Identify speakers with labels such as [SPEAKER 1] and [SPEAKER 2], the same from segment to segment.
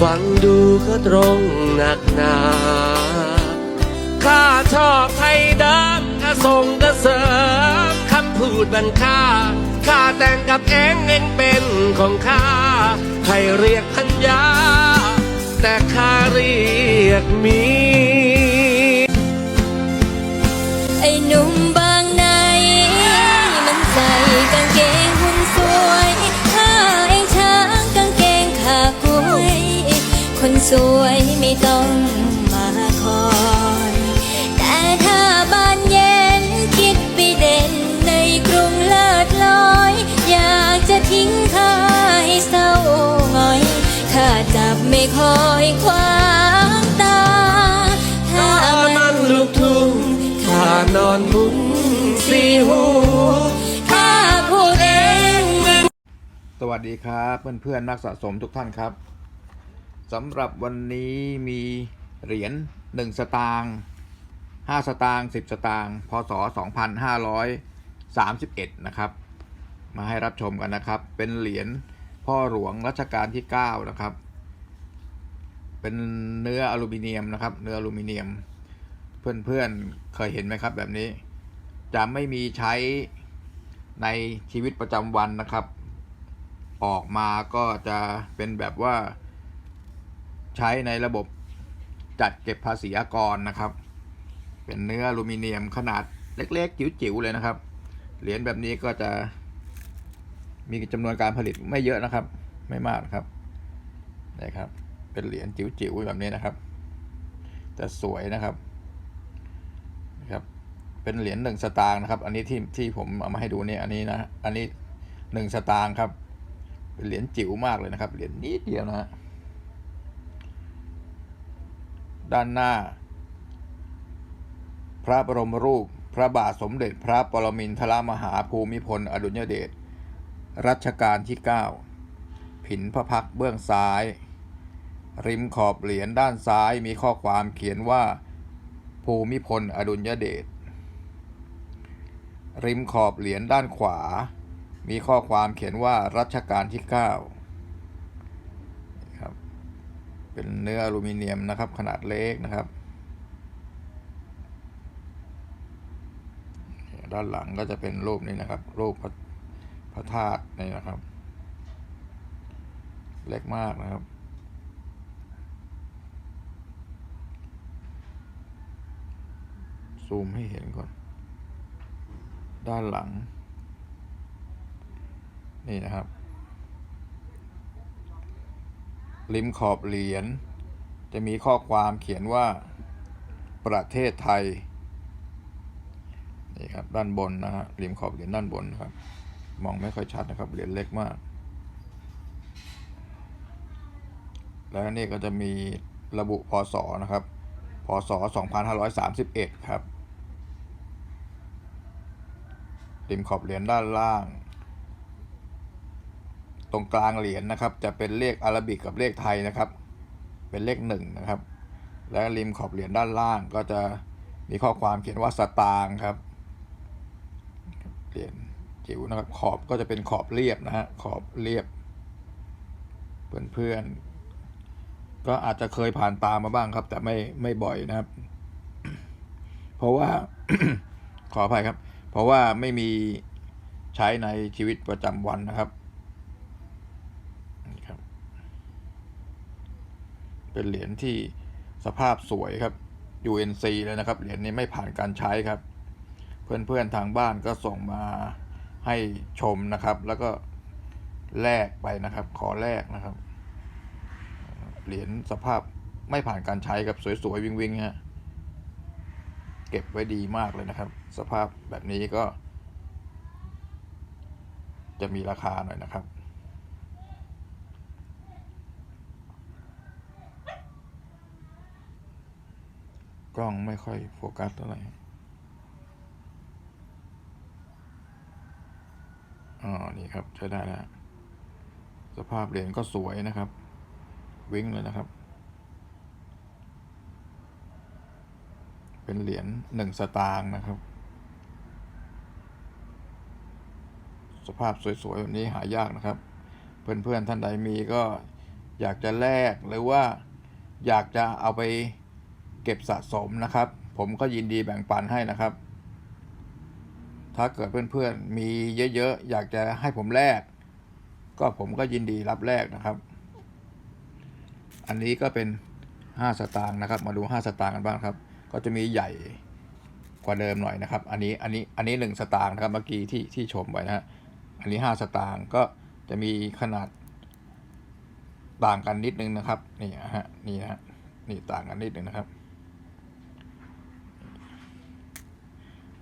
[SPEAKER 1] ฟังดูก็ตรงหนักหนาข้าชอบไทยเดิมกระส่งกระเสริมคำพูดบันค่าข้าแต่งกับเองเองเป็นของข้าใครเรียกพัญญา แต่ข้าเรียกมี
[SPEAKER 2] สวยไม่ต้องมาคอยแต่ถ้าบ้านเย็นคิดไปเด่นในกรุงเลิศลอย อยากจะทิ้งข้าให้เศร้าหงอยข้าจับไม่คอยขวางตา ถ้ามั
[SPEAKER 1] นลูกทุ่งข้านอนหมุนสีหูข้าพูดเอง
[SPEAKER 3] สวัสดีครับ เพื่อนๆนักสะสมทุกท่านครับ สำหรับวันนี้มีเหรียญ1สตางค์5สตางค์10 สตางค์พศ 2531 นะครับ มาให้รับชมกันนะครับ เป็นเหรียญพ่อหลวงรัชกาลที่ 9 นะครับ เป็นเนื้ออลูมิเนียมนะครับ เนื้ออลูมิเนียม เพื่อนๆเคยเห็นไหมครับแบบนี้ จะไม่มีใช้ในชีวิตประจำวันนะครับ ออกมาก็จะเป็นแบบว่า ใช้ในระบบจัดเก็บภาษีอากรนะครับ เป็นเนื้ออลูมิเนียมขนาดเล็ก ๆ จิ๋วๆเลยนะครับ เหรียญแบบนี้ก็จะ มีจำนวนการผลิตไม่เยอะนะครับ ไม่มากครับนะครับ เป็นเหรียญจิ๋วๆแบบนี้นะครับแต่สวยนะครับนะครับ เป็นเหรียญหนึ่งสตางค์นะครับ อันนี้ที่ที่ผมเอามาให้ดูเนี่ยอันนี้นะอันนี้หนึ่งสตางค์ครับ เป็นเหรียญจิ๋วมากเลยนะครับ เหรียญนิดเดียวนะฮะ ด้านหน้า พระบรมรูปพระบาทสมเด็จพระปรมินทรมหาภูมิพลอดุลยเดชรัชกาลที่ 9 ผินพระพักเบื้องซ้าย ริมขอบเหรียญด้านซ้ายมีข้อความเขียนว่า ภูมิพลอดุลยเดชริมขอบเหรียญด้านขวา มีข้อความเขียนว่ารัชกาลที่ 9ครับ เป็นเนื้ออลูมิเนียมนะครับ ขนาดเล็กนะครับ ด้านหลังก็จะเป็นรูปนี้นะครับ รูปพระพระธาตุนี่นะครับ เล็กมากนะครับซูมให้เห็นก่อน ด้านหลัง นี่นะครับ ริมขอบเหรียญจะมีข้อความเขียนว่าประเทศไทยนี่ครับด้านบนนะฮะริมขอบเหรียญด้านบนนะครับ มองไม่ค่อยชัดนะครับเหรียญเล็กมาก แล้วนี่ก็จะมีระบุพศนะครับพศ 2531 ครับริมขอบเหรียญด้านล่าง รงกลางเหรียญนะครับ จะเป็นเลขอารบิกกับเลขไทยนะครับ เป็นเลขหนึ่งนะครับ และริมขอบเหรียญด้านล่างก็จะมีข้อความเขียนว่าสตางค์ครับเหรียญจิ๋วนะครับ ขอบก็จะเป็นขอบเรียบนะฮะขอบเรียบ เพื่อนๆก็อาจจะเคยผ่านตามมาบ้างครับ แต่ไม่ไม่บ่อยนะครับ เพราะว่าขออภัยครับ เพราะว่าไม่มีใช้ในชีวิตประจำวันนะครับนี่ครับ เป็นเหรียญที่สภาพสวยครับ UNC เลยนะครับ เหรียญนี้ไม่ผ่านการใช้ครับ เพื่อนๆทางบ้านก็ส่งมาให้ชมนะครับ แล้วก็แลกไปนะครับ ขอแลกนะครับ เหรียญสภาพไม่ผ่านการใช้ครับสวยๆวิงๆฮะเก็บไว้ดีมากเลยนะครับ สภาพแบบนี้ก็ จะมีราคาหน่อยนะครับ กล้องไม่ค่อยโฟกัสเท่าไหร่อ๋อนี่ครับใช้ได้แล้ว สภาพเหรียญก็สวยนะครับ วิ่งเลยนะครับ เป็นเหรียญหนึ่งสตางค์นะครับ สภาพสวยๆแบบนี้หายากนะครับ เพื่อนๆท่านใดมีก็อยากจะแลกหรือว่าอยากจะเอาไป เก็บสะสมนะครับ ผมก็ยินดีแบ่งปันให้นะครับ ถ้าเกิดเพื่อนๆมีเยอะๆ อยากจะให้ผมแลกก็ผมก็ยินดีรับแลกนะครับ อันนี้ก็เป็น 5 สตางค์นะครับ มาดู 5 สตางค์กันบ้างครับ ก็จะมีใหญ่กว่าเดิมหน่อยนะครับ อันนี้ อันนี้ อันนี้ 1 สตางค์นะครับ เมื่อกี้ที่ที่ชมไว้นะฮะ อันนี้ 5 สตางค์ก็จะมีขนาดต่างกันนิดนึงนะครับ นี่ฮะ นี่ฮะ นี่ต่างกันนิดนึงนะครับ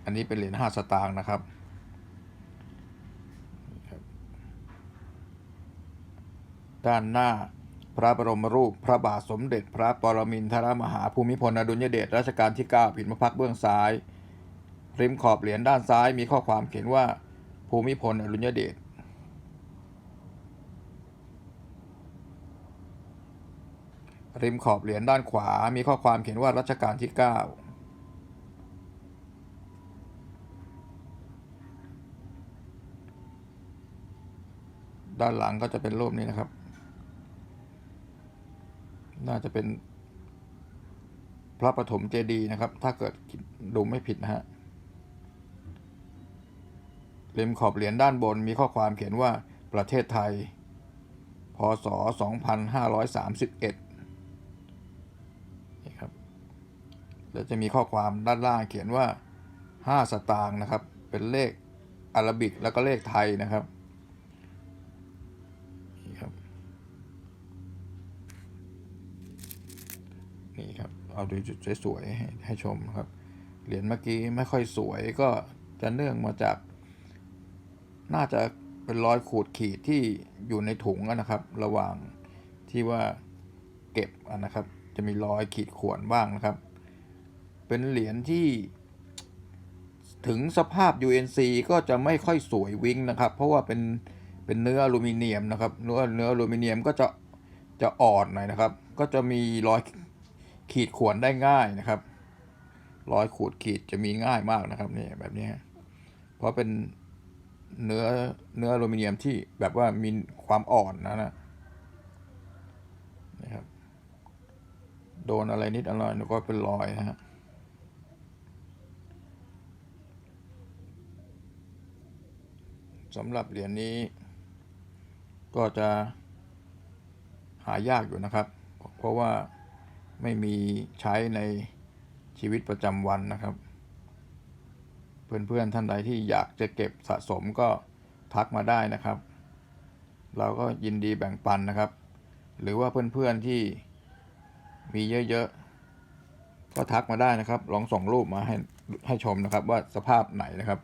[SPEAKER 3] อันนี้เป็นเหรียญ5สตางค์นะครับ ด้านหน้าพระบรมรูปพระบาทสมเด็จ พระปรมินทรมหาภูมิพลอดุลยเดชรัชกาลที่ 9 ผินพระพักเบื้องซ้าย ริมขอบเหรียญด้านซ้ายมีข้อความเขียนว่าภูมิพลอดุลยเดชริมขอบเหรียญด้านขวามีข้อความเขียนว่ารัชกาลที่ 9 ด้านหลังก็จะเป็นรูปนี้นะครับ น่าจะเป็นพระปฐมเจดีย์นะครับ ถ้าเกิดดูไม่ผิดนะฮะเล่มขอบเหรียญด้านบนมีข้อความเขียนว่าประเทศไทย พศ 2531นี่ครับ แล้วจะมีข้อความด้านล่างเขียนว่า 5 สตางค์นะครับ เป็นเลขอารบิกแล้วก็เลขไทยนะครับ เอาดูจุดสวยๆให้ให้ชมครับ เหรียญเมื่อกี้ไม่ค่อยสวยก็จะเนื่องมาจาก น่าจะเป็นรอยขูดขีดที่อยู่ในถุงนะครับ ระหว่างที่ว่าเก็บนะครับ จะมีรอยขีดข่วนบ้างนะครับ เป็นเหรียญที่ถึงสภาพ UNC ก็จะไม่ค่อยสวยวิ้งนะครับ เพราะว่าเป็นเป็นเนื้ออลูมิเนียมนะครับเนื้อเนื้ออลูมิเนียมก็จะจะอ่อนหน่อยนะครับ ก็จะมีรอย ขีดข่วนได้ง่ายนะครับ รอยขูดขีดจะมีง่ายมากนะครับนี่แบบนี้เพราะเป็นเนื้อเนื้ออลูมิเนียมที่แบบว่ามีความอ่อนนะนะนะครับโดนอะไรนิดอะไรหน่อยก็เป็นรอยนะฮะสำหรับเหรียญนี้ ก็จะหายากอยู่นะครับ เพราะว่า ไม่มีใช้ในชีวิตประจำวันนะครับ เพื่อนๆท่านใดที่อยากจะเก็บสะสมก็ทักมาได้นะครับ เราก็ยินดีแบ่งปันนะครับ หรือว่าเพื่อนๆที่มีเยอะๆ ก็ทักมาได้นะครับ ลองส่งรูปมาให้ให้ชมนะครับ ว่าสภาพไหนนะครับ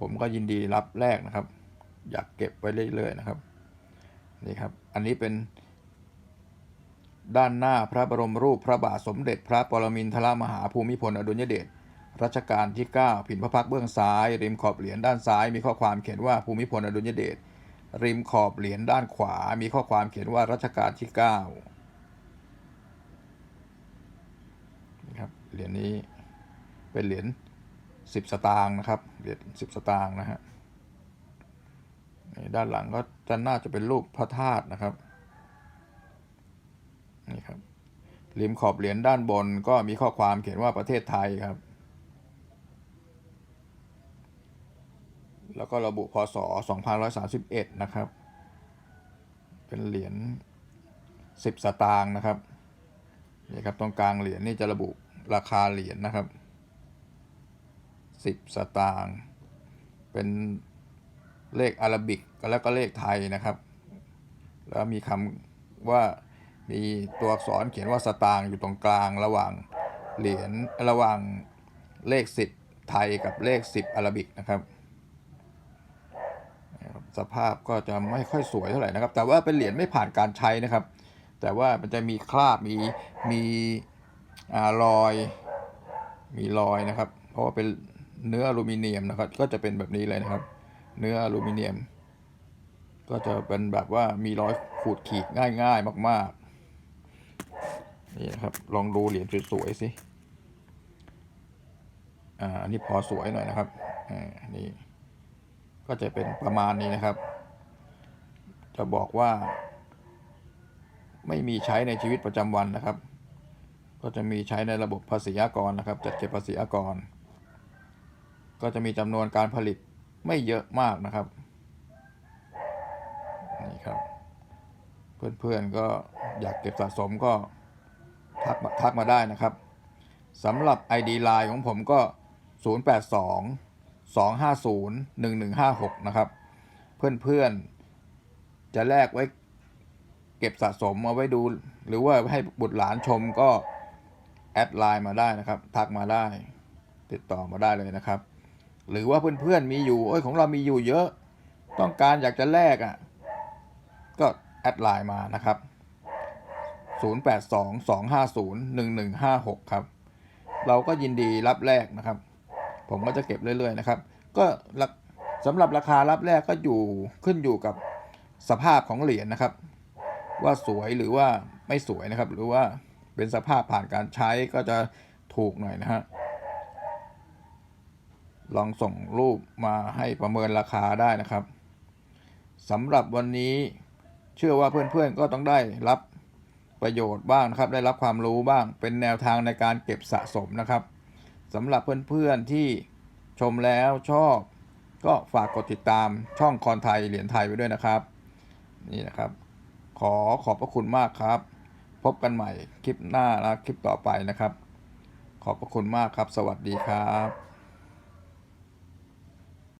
[SPEAKER 3] ผมก็ยินดีรับแลกนะครับ อยากเก็บไว้เรื่อยๆนะครับ นี่ครับ อันนี้เป็น ด้านหน้าพระบรมรูปพระบาทสมเด็จพระปรมินทรมหาภูมิพลอดุลยเดชรัชกาลที่ 9 ผินพระพักเบื้องซ้าย ริมขอบเหรียญด้านซ้าย มีข้อความเขียนว่าภูมิพลอดุลยเดชริมขอบเหรียญด้านขวา มีข้อความเขียนว่ารัชกาลที่9นี่ครับเหรียญนี้เป็นเหรียญ10 สตางค์นะครับเหรียญ10 สตางค์นะฮะด้านหลังก็จะน่าจะเป็นรูปพระธาตุนะครับ นี่ครับริมขอบเหรียญด้านบนก็มีข้อความเขียนว่าประเทศไทยครับ แล้วก็ระบุพศ 2531 นะครับ เป็นเหรียญ 10 สตางค์นะครับ นี่ครับตรงกลางเหรียญนี่จะระบุราคาเหรียญนะครับ 10 สตางค์ เป็นเลขอารบิกแล้วก็เลขไทยนะครับ แล้วมีคำว่า มีตัวอักษรเขียนว่าสตางค์อยู่ตรงกลางระหว่างเหรียญระหว่างเลข 10 ไทยกับเลข 10อาราบิกนะครับ สภาพก็จะไม่ค่อยสวยเท่าไหร่นะครับ แต่ว่าเป็นเหรียญไม่ผ่านการใช้นะครับ แต่ว่ามันจะมีคราบมีมีอรอยมีรอยนะครับ เพราะว่าเป็นเนื้ออลูมิเนียมนะครับ ก็จะเป็นแบบนี้เลยนะครับ เนื้ออลูมิเนียม ก็จะเป็นแบบว่ามีรอยขูดขีดง่าย ๆ มากๆ นี่นะครับ ลองดูเหรียญสวยๆสิ อ่า อันนี้พอสวยหน่อยนะครับ อ่า นี่ ก็จะเป็นประมาณนี้นะครับ จะบอกว่า ไม่มีใช้ในชีวิตประจำวันนะครับ ก็จะมีใช้ในระบบภาษีอากรนะครับ จัดเก็บภาษีอากร ก็จะมีจำนวนการผลิตไม่เยอะมากนะครับ นี่ครับ เพื่อนๆก็อยากเก็บสะสมก็ ทักมาทักมาได้นะครับสำหรับ ID Line ของผมก็ 082 250 1156 นะครับ เพื่อนๆ จะแลกไว้เก็บสะสมเอาไว้ดู หรือว่าให้บุตรหลานชมก็แอดไลน์มาได้นะครับ ทักมาได้ ติดต่อมาได้เลยนะครับ หรือว่าเพื่อนๆมีอยู่เอ้ยของเรามีอยู่เยอะ ต้องการอยากจะแลกอะ ก็แอดไลน์มานะครับ 0822501156 ครับ เราก็ยินดีรับแลกนะครับ ผมก็จะเก็บเรื่อยๆนะครับ ก็สำหรับราคารับแรกก็อยู่ขึ้นอยู่กับสภาพของเหรียญนะครับ ว่าสวยหรือว่าไม่สวยนะครับ หรือว่าเป็นสภาพผ่านการใช้ก็จะถูกหน่อยนะฮะลองส่งรูปมาให้ประเมินราคาได้นะครับสำหรับวันนี้เชื่อว่าเพื่อนๆก็ต้องได้รับ ประโยชน์บ้างนะครับ ได้รับความรู้บ้าง เป็นแนวทางในการเก็บสะสมนะครับสำหรับเพื่อนๆที่ชมแล้วชอบ ก็ฝากกดติดตามช่องคอนไทยเหรียญไทยไว้ด้วยนะครับ นี่นะครับ ขอขอบพระคุณมากครับ พบกันใหม่คลิปหน้าและคลิปต่อไปนะครับ ขอบพระคุณมากครับ สวัสดีครับ